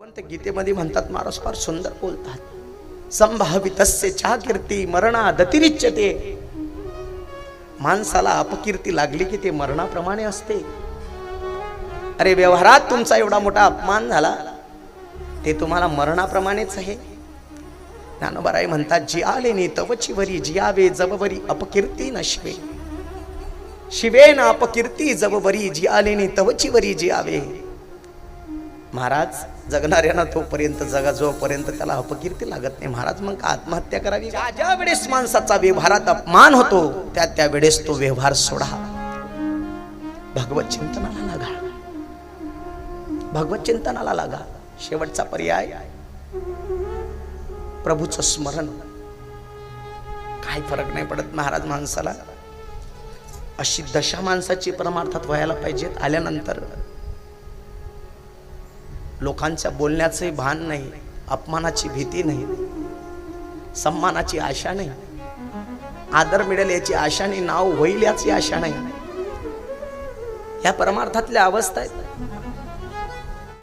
भगवंत गीतेमध्ये म्हणतात महाराज फार सुंदर बोलतात. संभावितस्य चहा कीर्ती मरणा दतिरिच्यते माणसाला अपकीर्ती लागली की ते मरणाप्रमाणे असते. अरे व्यवहारात तुमचा एवढा मोठा अपमान झाला ते तुम्हाला मरणाप्रमाणेच आहे. ज्ञानोबाराय म्हणतात जी आले नि तवची वरी जियावे जबवरी अपकीर्ती न शिवे शिवे ना अपकीर्ती जबवरी जी आले नि तवची वरी जियावे. महाराज जगणाऱ्यांना तोपर्यंत जगा जोपर्यंत त्याला अपकीर्ती लागत नाही. महाराज मग का आत्महत्या करावी? ज्या ज्या वेळेस माणसाचा व्यवहारात अपमान होतो त्या त्या वेळेस तो व्यवहार सोडा. भगवत चिंतनाला लागा. भगवत चिंतनाला लागा. शेवटचा पर्याय प्रभूचं स्मरण. काय फरक नाही पडत महाराज माणसाला. अशी दशा माणसाची परमार्थात व्हायला पाहिजेत. आल्यानंतर लोकांच्या बोलण्याचे भान नाही अपमानाची भीती नाही सन्मानाची आशा नाही. आदर मिळेल याची आशा नाही नाव होईल याची आशा नाही. या परमार्थातल्या अवस्था आहेत